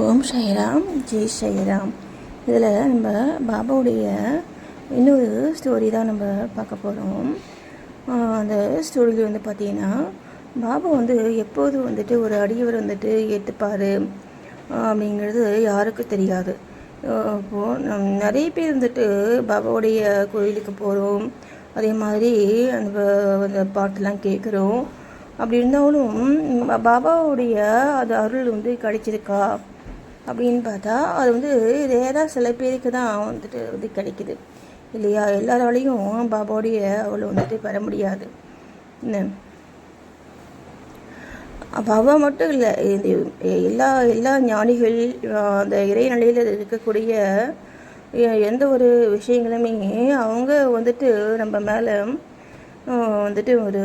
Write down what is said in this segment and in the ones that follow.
ஓம் ஸ்ரீராம் ஜெய் ஸ்ரீராம் இதில் நம்ம பாபாவுடைய இன்னொரு ஸ்டோரி தான் நம்ம பார்க்க போகிறோம் அந்த ஸ்டோரியில் வந்து பார்த்தீங்கன்னா பாபா வந்து எப்போது வந்துட்டு ஒரு அடியவர் வந்துட்டு ஏற்றுப்பார் அப்படிங்கிறது யாருக்கும் தெரியாது. இப்போது நம் நிறைய பேர் வந்துட்டு பாபாவுடைய கோயிலுக்கு போகிறோம் அதே மாதிரி அந்த அந்த பாட்டெல்லாம் கேட்குறோம் அப்படி இருந்தாலும் பாபாவுடைய அது அருள் வந்து கிடைச்சிருக்கா? அப்படின்னு பார்த்தா அது வந்து ரேராக சில பேருக்கு தான் வந்துட்டு வந்து கிடைக்குது. இல்லையா? எல்லாராலையும் பாபாவுடைய அவளை வந்துட்டு பெற முடியாது. என்ன? பாபா மட்டும் இல்லை இந்த எல்லா எல்லா ஞானிகள் அந்த இறைநிலையில் இருக்கக்கூடிய எந்த ஒரு விஷயங்களுமே அவங்க வந்துட்டு நம்ம மேலே வந்துட்டு ஒரு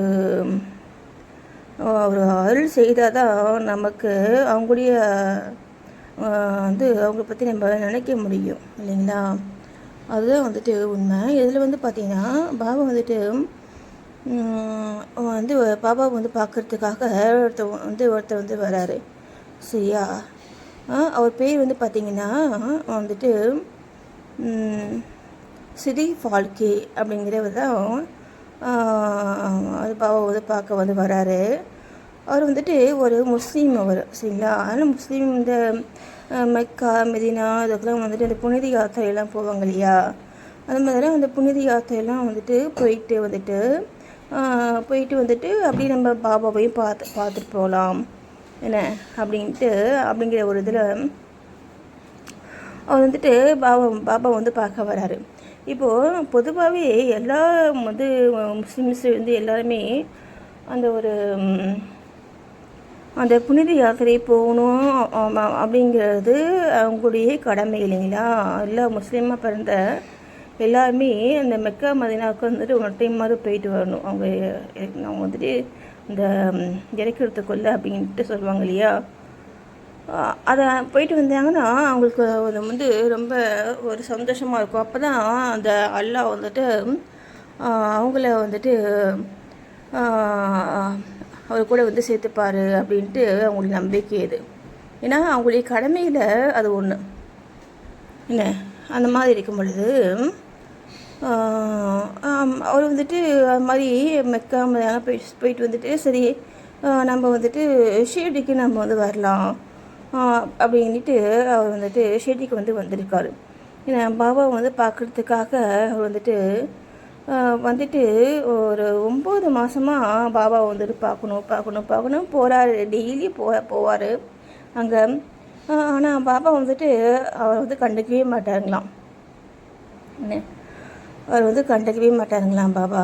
ஒரு அருள் செய்தால் தான் நமக்கு அவங்களுடைய வந்து அவங்கள பற்றி நம்ம நினைக்க முடியும் இல்லைங்களா? அதுதான் வந்துட்டு உண்மை. இதில் வந்து பார்த்திங்கன்னா பாபா வந்துட்டு வந்து பாபா வந்து பார்க்கறதுக்காக ஒருத்தர் வந்து ஒருத்தர் வந்து வராரு. சரியா? அவர் பேர் வந்து பார்த்திங்கன்னா வந்துட்டு சிதி ஃபால்கே அப்படிங்கிறவர் தான் அது பாபா வந்து பார்க்க வந்து வராரு. அவர் வந்துட்டு ஒரு முஸ்லீம் அவர் சரிங்களா? அதனால் முஸ்லீம் இந்த மெக்கா மெதினா இதெல்லாம் வந்துட்டு இந்த புனித யாத்திரையெல்லாம் போவாங்க இல்லையா? அது மாதிரி அந்த புனித யாத்திரையெல்லாம் வந்துட்டு போயிட்டு வந்துட்டு போயிட்டு வந்துட்டு அப்படியே நம்ம பாபாவையும் பார்த்து பார்த்துட்டு போகலாம். என்ன? அப்படின்ட்டு அப்படிங்கிற ஒரு இதில் அவர் வந்துட்டு பாபா பாபா வந்து பார்க்க வராரு. இப்போது பொதுவாகவே எல்லா வந்து முஸ்லீம்ஸ் வந்து எல்லாருமே அந்த ஒரு அந்த புனித யாத்திரை போகணும் அப்படிங்கிறது அவங்களுடைய கடமை இல்லைங்களா? எல்லா முஸ்லீமாக பிறந்த எல்லாருமே அந்த மெக்கா மதினாவுக்கு வந்துட்டு ஒரு டைம் மாதிரி போயிட்டு வரணும். அவங்க அவங்க வந்துட்டு இந்த இறக்கிறதுக்குள்ள அப்படின்ட்டு சொல்லுவாங்க இல்லையா? அதை போயிட்டு வந்தாங்கன்னா அவங்களுக்கு அது வந்து ரொம்ப ஒரு சந்தோஷமாக இருக்கும். அப்போ தான் அந்த அல்லாஹ் வந்துட்டு அவங்கள வந்துட்டு அவர் கூட வந்து சேர்த்துப்பார் அப்படின்ட்டு அவங்களுக்கு நம்பிக்கை இது. ஏன்னா அவங்களுடைய கடமையில் அது ஒன்று என்ன? அந்த மாதிரி இருக்கும் பொழுது அவர் வந்துட்டு அது மாதிரி மெக்கா போய் போயிட்டு வந்துட்டு சரி நம்ம வந்துட்டு ஷீர்டிக்கு நம்ம வந்து வரலாம். அப்படின்ட்டு அவர் வந்துட்டு ஷீர்டிக்கு வந்து வந்திருக்காரு. ஏன்னா பாபா வந்து பார்க்குறதுக்காக அவர் வந்துட்டு வந்துட்டு ஒரு ஒம்பது மாதமாக பாபா வந்துட்டு பார்க்கணும் பார்க்கணும் பார்க்கணும். போகிறாரு டெய்லி போ போவார். அங்கே ஆனால் பாபா வந்துட்டு அவர் வந்து கண்டுக்கவே மாட்டாருங்களாம். என்ன? அவர் வந்து கண்டுக்கவே மாட்டாருங்களாம் பாபா.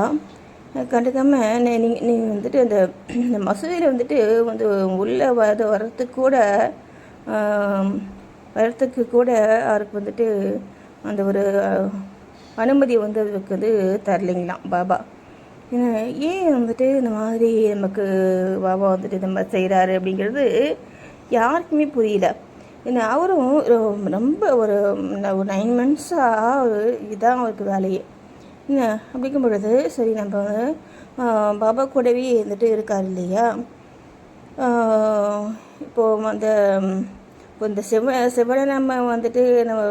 கண்டுக்காமல் நீங்கள் நீங்கள் வந்துட்டு அந்த இந்த மசூதியில் வந்துட்டு வந்து உள்ளே வர வர்றதுக்கு கூட வர்றதுக்கு கூட அவருக்கு வந்துட்டு அந்த ஒரு அனுமதி வந்து அதுக்கு வந்து தரலைங்களாம் பாபா. ஏன்னா, ஏன் வந்துட்டு இந்த மாதிரி நமக்கு பாபா வந்துட்டு இந்த மாதிரி செய்கிறாரு அப்படிங்கிறது யாருக்குமே புரியல. ஏன்னா அவரும் ரொம்ப ஒரு நைன் மந்த்ஸாக இதான் அவருக்கு வேலையே. என்ன அப்படிங்கும் பொழுது சரி நம்ம பாபா கூடவே வந்துட்டு இருக்கார் இல்லையா? இப்போது இப்போ அந்த இப்போ இந்த செவ சிவனை நம்ம வந்துட்டு நம்ம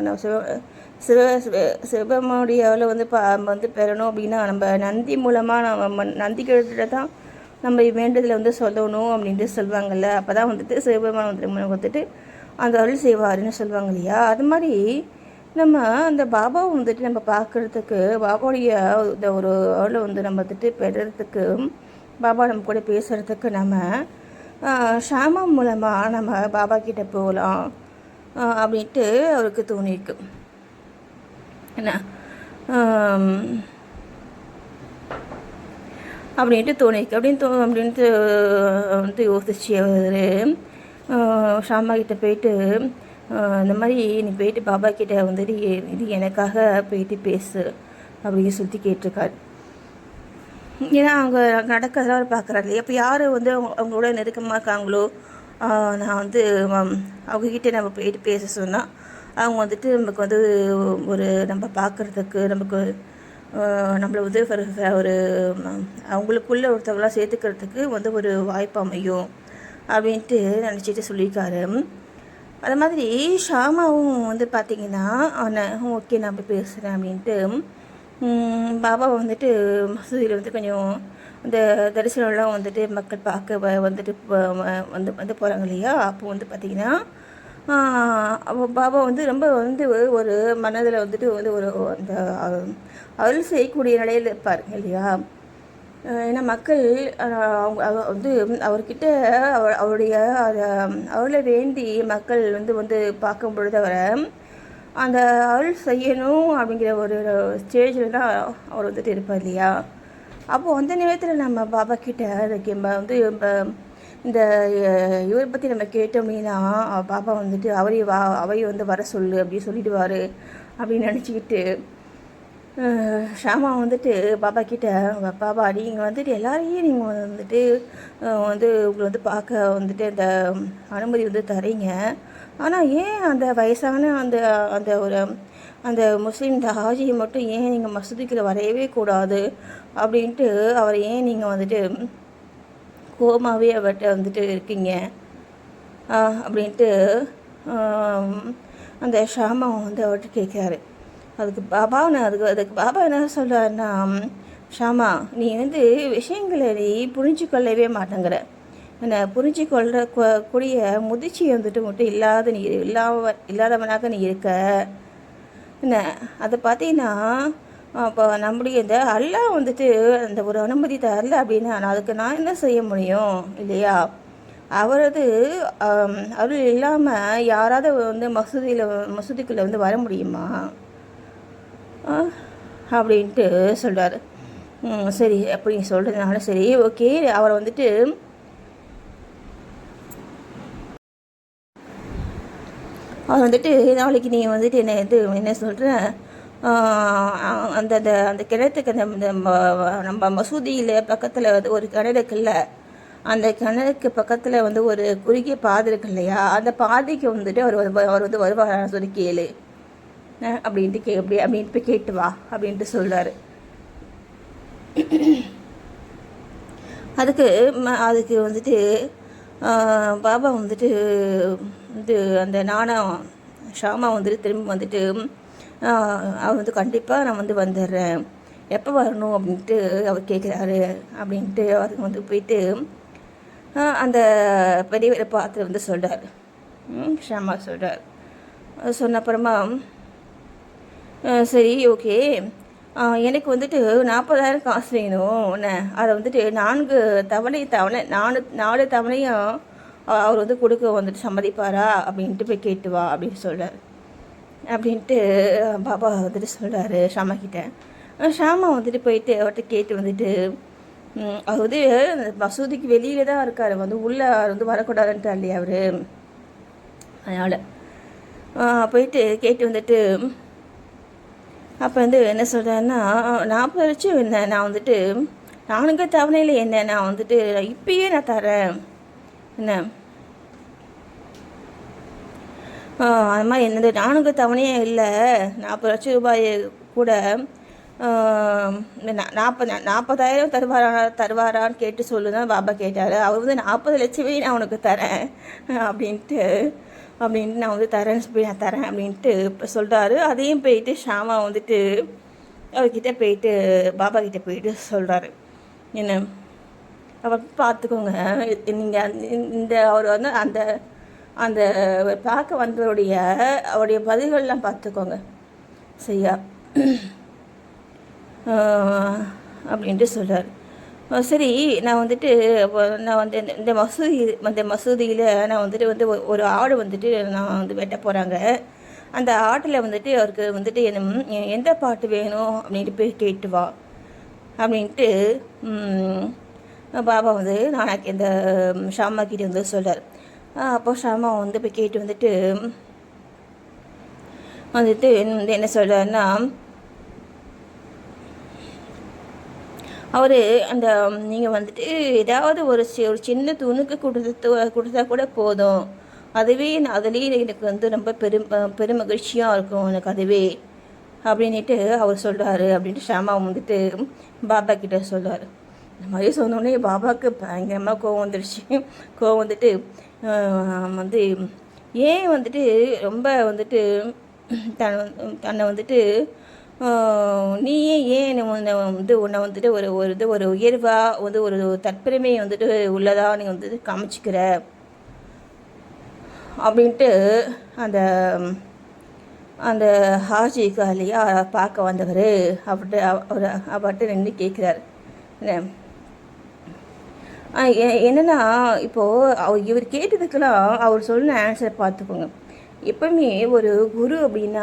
நம்ம சிவ சிவ சிவ சிவமுடியாவில் வந்து பா வந்து பெறணும் அப்படின்னா நம்ம நந்தி மூலமாக நம்ம நந்திக்கிட்ட தான் நம்ம வேண்டதில் வந்து சொல்லணும் அப்படின்ட்டு சொல்லுவாங்கல்ல அப்போ தான் வந்துட்டு சிவபெருமான் வந்துட்டு வந்துட்டு அந்த அருள் செய்வாருன்னு சொல்லுவாங்க இல்லையா? அது மாதிரி நம்ம அந்த பாபாவை வந்துட்டு நம்ம பார்க்குறதுக்கு பாபாவுடைய இந்த ஒரு அருளை வந்து நம்ம வந்துட்டு பெறுறதுக்கு பாபா நம்ம கூட பேசுகிறதுக்கு நம்ம ஷாமம் ஷாமா மூலமாக நம்ம பாபா கிட்டே போகலாம் அப்படின்ட்டு அவருக்கு தோணியிருக்கு. என்ன? அப்படின்ட்டு தோணிக்கு அப்படின்னு தோ அப்படின்ட்டு வந்து யோசிச்சு அவர் ஷாமா கிட்டே போயிட்டு இந்த மாதிரி நீ போயிட்டு பாபா கிட்டே வந்துட்டு இது எனக்காக போயிட்டு பேசு அப்படின்னு சொல்லி கேட்டிருக்காரு. ஏன்னா அவங்க நடக்கிறதெல்லாம் அவர் பார்க்குறாரு இல்லையா? இப்போ யார் வந்து அவங்க அவங்களோட நெருக்கமாக இருக்காங்களோ நான் வந்து அவங்கக்கிட்ட நம்ம போயிட்டு பேச சொன்னால் அவங்க வந்துட்டு நமக்கு வந்து ஒரு நம்ம பார்க்குறதுக்கு நமக்கு நம்மளை வந்து ஒரு அவங்களுக்குள்ளே அவங்களுக்குள்ள ஒருத்தவங்களாம் சேர்த்துக்கிறதுக்கு வந்து ஒரு வாய்ப்பு அமையும் அப்படின்ட்டு நினச்சிட்டு சொல்லியிருக்காரு. அது மாதிரி ஷாமாவும் வந்து பார்த்தீங்கன்னா ஓகே நான் போய் பேசுகிறேன் அப்படின்ட்டு பாபா வந்துட்டு மசூதியில் வந்து கொஞ்சம் இந்த தரிசனம்லாம் வந்துட்டு மக்கள் பார்க்க வ- வந்துட்டு வந்து வந்து போகிறாங்க இல்லையா? அப்போ வந்து பார்த்திங்கன்னா பாபா வந்து ரொம்ப வந்து ஒரு மனதில் வந்துட்டு வந்து ஒரு அந்த அருள் செய்யக்கூடிய நிலையில் இருப்பார் இல்லையா? ஏன்னா மக்கள் அவங்க வந்து அவர்கிட்ட அவ அவருடைய அத- வேண்டி மக்கள் வந்து வந்து பார்க்கும் பொழுது அவரை அந்த அருள் செய்யணும் அப்படிங்கிற ஒரு ஸ்டேஜில் தான் அவர் வந்துட்டு இருப்பார் இல்லையா? அப்போது அந்த நேரத்தில் நம்ம பாபா கிட்ட நம்ம வந்து நம்ம இந்த இவரை பற்றி நம்ம கேட்டோம் அப்படின்னா பாப்பா வந்துட்டு அவரையும் வா அவையும் வந்து வர சொல்லு அப்படி சொல்லிடுவார் அப்படின்னு நினச்சிக்கிட்டு ஷாமா வந்துட்டு பாப்பா கிட்ட பாப்பா நீங்கள் வந்துட்டு எல்லாரையும் நீங்கள் வந்துட்டு வந்து உங்களை வந்து பார்க்க வந்துட்டு அந்த அனுமதி வந்து தரீங்க. ஆனால் ஏன் அந்த வயசான அந்த அந்த ஒரு அந்த முஸ்லீம் இந்த ஹாஜியை மட்டும் ஏன் நீங்கள் மசூதிக்குள்ள வரையவே கூடாது? அப்படின்ட்டு அவரை ஏன் நீங்கள் வந்துட்டு கோமாவே அவர்கிட்ட வந்துட்டு இருக்கீங்க. அப்படின்ட்டு அந்த ஷாமா வந்து அவர்கிட்ட கேட்குறாரு. அதுக்கு பாபா நான் அதுக்கு அதுக்கு பாபா என்ன சொல்கிறாருன்னா ஷாமா நீ வந்து விஷயங்களை நீ புரிஞ்சு கொள்ளவே மாட்டேங்கிற. என்ன புரிஞ்சு கொள்ற கூடிய முதிர்ச்சி வந்துட்டு மட்டும் இல்லாத நீ இல்லாம இல்லாதவனாக நீ இருக்க. என்ன அதை பார்த்தீங்கன்னா அப்போ நம்முடைய இந்த அல்லாஹ் வந்துட்டு அந்த ஒரு அனுமதி தரல அப்படின்னா நான் அதுக்கு நான் என்ன செய்ய முடியும்? இல்லையா? அவரது அருள் இல்லாமல் யாராவது வந்து மசூதியில் மசூதிக்குள்ளே வந்து வர முடியுமா? ஆ, அப்படின்ட்டு சொல்கிறார் சரி அப்படி சொல்கிறதுனால சரி ஓகே. அவரை வந்துட்டு அவர் வந்துட்டு நாளைக்கு நீ வந்துட்டு என்ன இது என்ன சொல்கிறேன் அந்த அந்த அந்த கிணத்துக்கு அந்த நம்ம மசூதியில் பக்கத்தில் வந்து ஒரு கிணறு இருக்குல்ல அந்த கிணறுக்கு பக்கத்தில் வந்து ஒரு குறுகிய பாதை இருக்கு இல்லையா அந்த பாதைக்கு வந்துட்டு அவர் அவர் வந்து வருவார்? சொல்லி கேளு. அப்படின்ட்டு கே அப்படி அப்படின்ட்டு போய் கேட்டு வா அப்படின்ட்டு சொல்கிறாரு அதுக்கு அதுக்கு வந்துட்டு பாபா வந்துட்டு இது அந்த நாணம் ஷாமா வந்துட்டு திரும்ப வந்துட்டு அவர் வந்து கண்டிப்பாக நான் வந்து வந்துடுறேன். எப்போ வரணும் அப்படின்ட்டு அவர் கேட்குறாரு அப்படின்ட்டு அவர் வந்து போயிட்டு அந்த பெரியவரை பார்த்து வந்து சொல்கிறார் ஷாமா சொல்கிறார் சொன்ன அப்புறமா சரி ஓகே. எனக்கு வந்துட்டு நாற்பதாயிரம் காசு வேணும். என்ன அதை வந்துட்டு நான்கு தவணை தவணை நாலு நாலு தவணையும் அவர் வந்து கொடுக்க வந்துட்டு சம்மதிப்பாரா? அப்படின்ட்டு போய் கேட்டு வா அப்படின்னு சொல்கிறார் அப்படின்ட்டு பாபா வந்துட்டு சொல்கிறாரு ஷாமா கிட்ட. ஷாமா வந்துட்டு போயிட்டு அவர்கிட்ட கேட்டு வந்துட்டு அவர் வந்து மசூதிக்கு வெளியில தான் இருக்கார். வந்து உள்ளே வந்து வரக்கூடாதுன்ட்டு இல்லையா அவர். அதனால் போயிட்டு கேட்டு வந்துட்டு அப்போ வந்து என்ன சொல்கிறேன்னா நான் பறிச்சு என்ன நான் வந்துட்டு நானுங்க தவணையில் என்ன நான் வந்துட்டு இப்பயே நான் தரேன் என்ன? அது மாதிரி என்னது? நானுங்க தவணையே இல்லை. நாற்பது லட்சம் ரூபாய் கூட நாற்பது நாற்பதாயிரம் தருவாரா தருவாரான்னு கேட்டு சொல்லுதான் பாபா கேட்டார். அவர் வந்து நாற்பது லட்சமே நான் உனக்கு தரேன் அப்படின்ட்டு அப்படின்ட்டு நான் வந்து தரேன்னு சொல்லி நான் தரேன் அப்படின்ட்டு இப்போ சொல்கிறாரு அதையும் போயிட்டு ஷாமா வந்துட்டு அவர்கிட்ட போயிட்டு பாபா கிட்டே போயிட்டு சொல்கிறாரு என்ன? அவர் பார்த்துக்கோங்க நீங்கள் இந்த அவர் வந்து அந்த அந்த பார்க்க வந்தவருடைய அவருடைய பதில்கள்லாம் பார்த்துக்கோங்க. சரியா? அப்படின்ட்டு சொல்கிறார் சரி நான் வந்துட்டு நான் வந்து இந்த- இந்த மசூதி இந்த மசூதியில் நான் வந்துட்டு வந்து ஒரு- ஆடு வந்துட்டு நான் வந்து வெட்ட போகிறாங்க அந்த ஆட்டில் வந்துட்டு அவருக்கு வந்துட்டு என்ன எந்த பாட்டு வேணும் அப்படின்ட்டு போய் கேட்டு வா. அப்படின்ட்டு பாபா வந்து நான் இந்த ஷாமா கிட்டே வந்து சொல்கிறார் அப்போ ஷாமா வந்து போய் கேட்டு வந்துட்டு வந்துட்டு என்ன- என்ன சொல்கிறாருன்னா அவர் அந்த நீங்கள் வந்துட்டு ஏதாவது ஒரு சி- ஒரு சின்ன துணுக்கு கொடுத்து கொடுத்தா கூட போதும். அதுவே நான் அதுலேயே எனக்கு வந்து ரொம்ப பெரும் பெருமகிழ்ச்சியாக இருக்கும் எனக்கு அதுவே. அப்படின்ட்டு அவர் சொல்கிறாரு அப்படின்ட்டு ஷாமா வந்துட்டு பாபா கிட்ட சொல்கிறார் இந்த மாதிரி சொன்னோடனே பாபாவுக்கு பயங்கரமாக கோவம் வந்துடுச்சு கோவம் வந்துட்டு வந்து ஏன் வந்துட்டு ரொம்ப வந்துட்டு தன் தன்னை வந்துட்டு நீயே ஏன் என்னை உன்னை வந்து உன்னை வந்துட்டு ஒரு ஒரு இது ஒரு உயர்வாக வந்து ஒரு தற்பெருமையை வந்துட்டு உள்ளதாக நீ வந்துட்டு காமிச்சிக்கிற? அப்படின்ட்டு அந்த அந்த ஹாஜி காலியாக பார்க்க வந்தவர். அவர்கிட்ட அவர் அவர்கிட்ட நின்று கேட்குறாரு. என்ன? என்னென்னா இப்போது அவர் இவர் கேட்டதுக்கெல்லாம் அவர் சொன்ன ஆன்சரை பார்த்துக்கோங்க. எப்பவுமே ஒரு குரு அப்படின்னா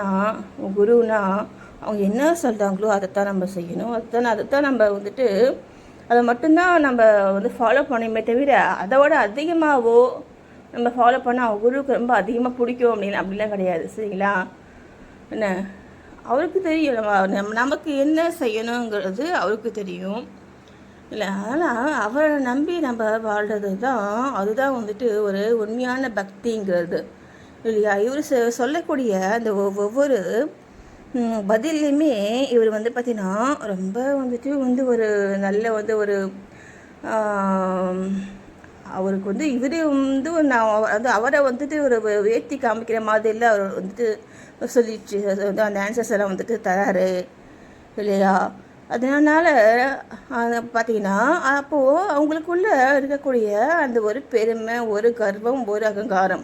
குருனா அவங்க என்ன சொல்கிறாங்களோ அதைத்தான் நம்ம செய்யணும். அதைத்தான் அதைத்தான் நம்ம வந்துட்டு அதை மட்டும்தான் நம்ம வந்து ஃபாலோ பண்ணணுமே தவிர அதோட அதிகமாகவோ நம்ம ஃபாலோ பண்ணால் அவங்க குருவுக்கு ரொம்ப அதிகமாக பிடிக்கும் அப்படின்னு அப்படிலாம் கிடையாது. சரிங்களா? என்ன? அவருக்கு தெரியும். நம்ம- நமக்கு என்ன செய்யணுங்கிறது அவருக்கு தெரியும். இல்லை அதனால் அவரை நம்பி நம்ம வாழ்கிறது தான் அதுதான் வந்துட்டு ஒரு உண்மையான பக்திங்கிறது. இல்லையா? இவர் சொல்லக்கூடிய அந்த ஒவ்வொரு பதிலையுமே இவர் வந்து பார்த்தீங்கன்னா ரொம்ப வந்துட்டு வந்து ஒரு நல்ல வந்து ஒரு அவருக்கு வந்து இவர் வந்து நான் வந்து அது அவரை வந்துட்டு ஒரு வே- உயர்த்தி காமிக்கிற மாதிரில அவர் வந்துட்டு சொல்லிச்சு வந்து அந்த ஆன்சர்ஸ் எல்லாம் வந்துட்டு தராரு. இல்லையா? அதனால பார்த்தீங்கன்னா அப்போது அவங்களுக்குள்ள இருக்கக்கூடிய அந்த ஒரு பெருமை ஒரு கர்வம் ஒரு அகங்காரம்.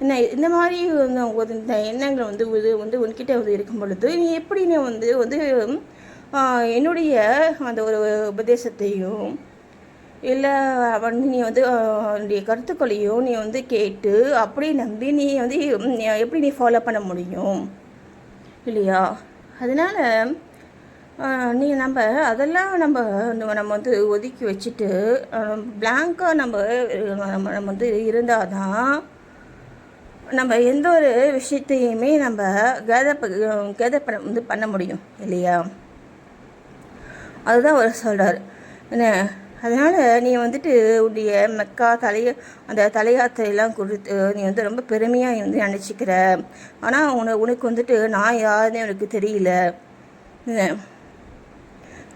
என்ன இந்த மாதிரி வந்து ஒரு இந்த எண்ணங்கள் வந்து இது வந்து உன்கிட்ட வந்து இருக்கும் பொழுது நீ எப்படி நீ வந்து வந்து என்னுடைய அந்த ஒரு உபதேசத்தையும் இல்லை வந்து நீ வந்து அவனுடைய கருத்துக்களையும் நீ வந்து கேட்டு அப்படியே நம்பி நீ வந்து எப்படி நீ ஃபாலோ பண்ண முடியும்? இல்லையா? அதனால் நீ நம்ம அதெல்லாம் நம்ம நம்ம நம்ம வந்து ஒதுக்கி வச்சுட்டு பிளாங்காக நம்ம நம்ம நம்ம வந்து இருந்தால் தான் நம்ம எந்த ஒரு விஷயத்தையுமே நம்ம கேதர் கேதர் பண்ண வந்து பண்ண முடியும் இல்லையா? அதுதான் அவர் சொல்கிறார் என்ன அதனால் நீ வந்துட்டு உன்னுடைய மெக்கா தலைய அந்த தலையாத்திரையெல்லாம் கொடுத்து நீ வந்து ரொம்ப பெருமையாக வந்து நினச்சிக்கிற. ஆனால் உன உனக்கு வந்துட்டு நான் யாருன்னு உனக்கு தெரியல. என்ன?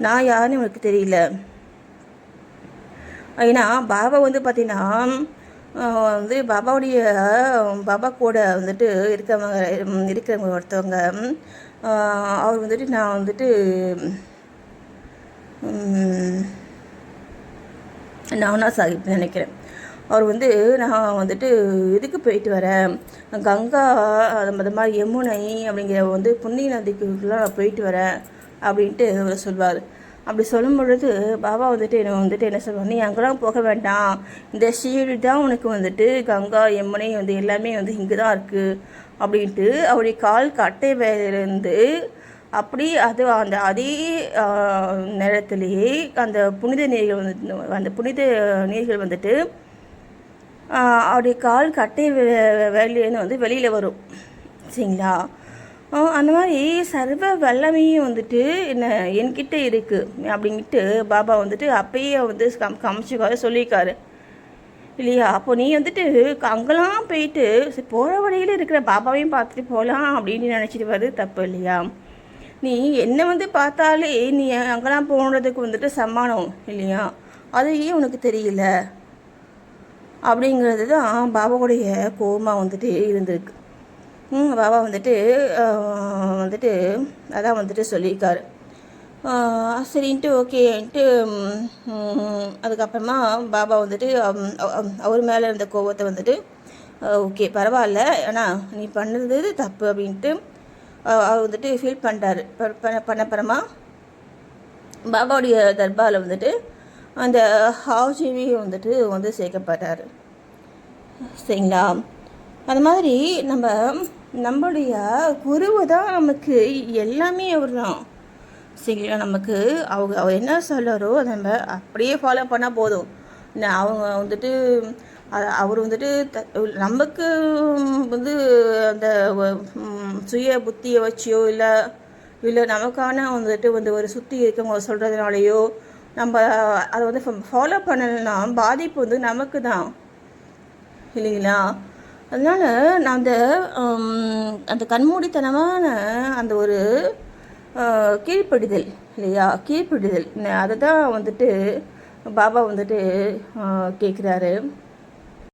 நான் யாருன்னு உனக்கு தெரியல. ஏன்னா பாபா வந்து பார்த்தீங்கன்னா வந்து பாபாவுடைய பாபா கூட வந்துட்டு இருக்கிறவங்க இருக்கிறவங்க ஒருத்தவங்க அவர் வந்துட்டு நான் வந்துட்டு நானா சாஹிப் நினைக்கிறேன். அவர் வந்து நான் வந்துட்டு இதுக்கு போயிட்டு வரேன்? கங்கா அது மாதிரி யமுனை அப்படிங்கிற வந்து புண்ணிய நதிக்குலாம் நான் போயிட்டு வரேன். அப்படின்ட்டு அவர் சொல்வார். அப்படி சொல்லும் பொழுது பாபா வந்துட்டு என்ன வந்துட்டு என்ன சொல்லுவாங்க நீ அங்கெல்லாம் போக வேண்டாம். இந்த ஷீடு தான் உனக்கு வந்துட்டு கங்கா யமுனை வந்து எல்லாமே வந்து இங்கே தான் இருக்குது அப்படின்ட்டு அவருடைய கால் கட்டை வேலிருந்து அப்படி அது அந்த அதே நேரத்திலேயே அந்த புனித நீர்கள் வந்து அந்த புனித நீர்கள் வந்துட்டு அவருடைய கால் கட்டை வேலையிலேருந்து வந்து வெளியில் வரும். சரிங்களா? அந்த மாதிரி சர்வ வல்லமையும் வந்துட்டு என்ன என்கிட்ட இருக்குது அப்படின்ட்டு பாபா வந்துட்டு அப்பயே வந்து கம் காமிச்சுக்காரு சொல்லியிருக்காரு. இல்லையா? அப்போ நீ வந்துட்டு அங்கெல்லாம் போயிட்டு சரி போகிற வழியில் இருக்கிற பாபாவையும் பார்த்துட்டு போகலாம் அப்படின்னு நினச்சிட்டு வருது தப்பு இல்லையா? நீ என்னை வந்து பார்த்தாலே நீ அங்கெல்லாம் போனதுக்கு வந்துட்டு சமானம் இல்லையா? அதையே உனக்கு தெரியல. அப்படிங்கிறது தான் பாபாவுடைய கோபமாக வந்துட்டு இருந்திருக்கு. பாபா வந்துட்டு வந்துட்டு அதான் வந்துட்டு சொல்லியிருக்காரு. சரின்ட்டு ஓகேன்ட்டு அதுக்கப்புறமா பாபா வந்துட்டு அவர் மேலே இருந்த கோபத்தை வந்துட்டு ஓகே பரவாயில்ல ஆனால் நீ பண்ணுறது தப்பு அப்படின்ட்டு அவர் வந்துட்டு ஃபீல் பண்ணுறாரு பண்ண பண்ணப்புறமா பாபாவுடைய தர்பாரில் வந்துட்டு அந்த ஹாஜிவி வந்துட்டு வந்து சேர்க்கப்பட்டார். சரிங்களா? அது மாதிரி நம்ம நம்மளுடைய குருவு தான் நமக்கு எல்லாமே அவர் தான். சரிங்களா? நமக்கு அவங்க அவர் என்ன சொல்கிறாரோ அதை நம்ம அப்படியே ஃபாலோ பண்ணால் போதும். என்ன அவங்க வந்துட்டு அவர் வந்துட்டு த- நமக்கு வந்து அந்த சுய புத்தியை வச்சியோ இல்லை இல்லை நமக்கான வந்துட்டு வந்து ஒரு சுற்றி இருக்கவங்க சொல்கிறதுனாலையோ நம்ம அதை வந்து ஃபாலோ பண்ணலைன்னா பாதிப்பு வந்து நமக்கு தான். இல்லைங்களா? அதனால் நான் அந்த அந்த கண்மூடித்தனமான அந்த ஒரு கீழ்ப்பிடுதல் கீழ்ப்படிதல் இல்லையா? கீழ்ப்படிதல். அதை தான் வந்துட்டு பாபா வந்துட்டு கேட்குறாரு